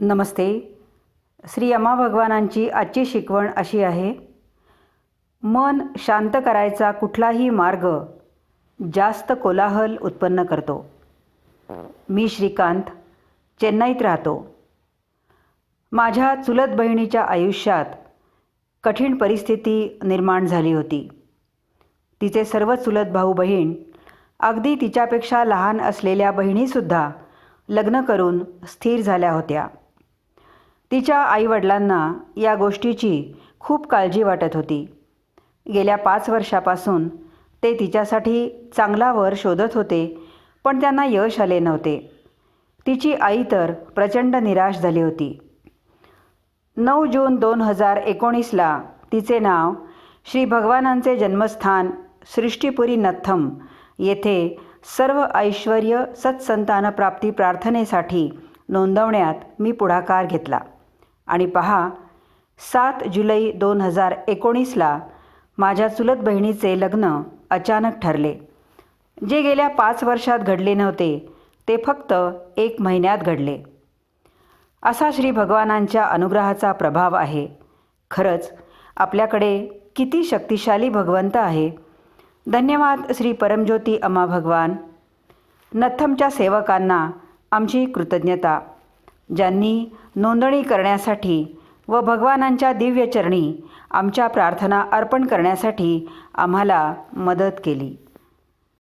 नमस्ते. श्री यमा भगवानांची आजची शिकवण अशी आहे मन शांत करायचा कुठलाही मार्ग जास्त कोलाहल उत्पन्न करतो. मी श्रीकांत चेन्नईत राहतो. माझ्या चुलत बहिणीच्या आयुष्यात कठीण परिस्थिती निर्माण झाली होती. तिचे सर्व चुलत भाऊ बहीण अगदी तिच्यापेक्षा लहान असलेल्या बहिणीसुद्धा लग्न करून स्थिर झाल्या होत्या. तिच्या आईवडिलांना या गोष्टीची खूप काळजी वाटत होती. गेल्या पाच वर्षापासून ते तिच्यासाठी चांगला वर शोधत होते पण त्यांना यश आले नव्हते. तिची आई तर प्रचंड निराश झाली होती. नऊ जून दोन हजार एकोणीसला तिचे नाव श्री भगवानांचे जन्मस्थान सृष्टीपुरी नथम येथे सर्व ऐश्वर सत्संतान प्राप्ती प्रार्थनेसाठी नोंदवण्यात मी पुढाकार घेतला. आणि पहा सात जुलै दोन हजार एकोणीसला माझ्या चुलत बहिणीचे लग्न अचानक ठरले. जे गेल्या पाच वर्षात घडले नव्हते ते फक्त एक महिन्यात घडले. असा श्री भगवानांच्या अनुग्रहाचा प्रभाव आहे. खरंच आपल्याकडे किती शक्तिशाली भगवंत आहे. धन्यवाद श्री परमज्योती अम्मा भगवान. नथमच्या सेवकांना आमची कृतज्ञता. ज्यांनी नोंदणी करण्यासाठी व भगवानांच्या दिव्यचरणी आमच्या प्रार्थना अर्पण करण्यासाठी आम्हाला मदत केली.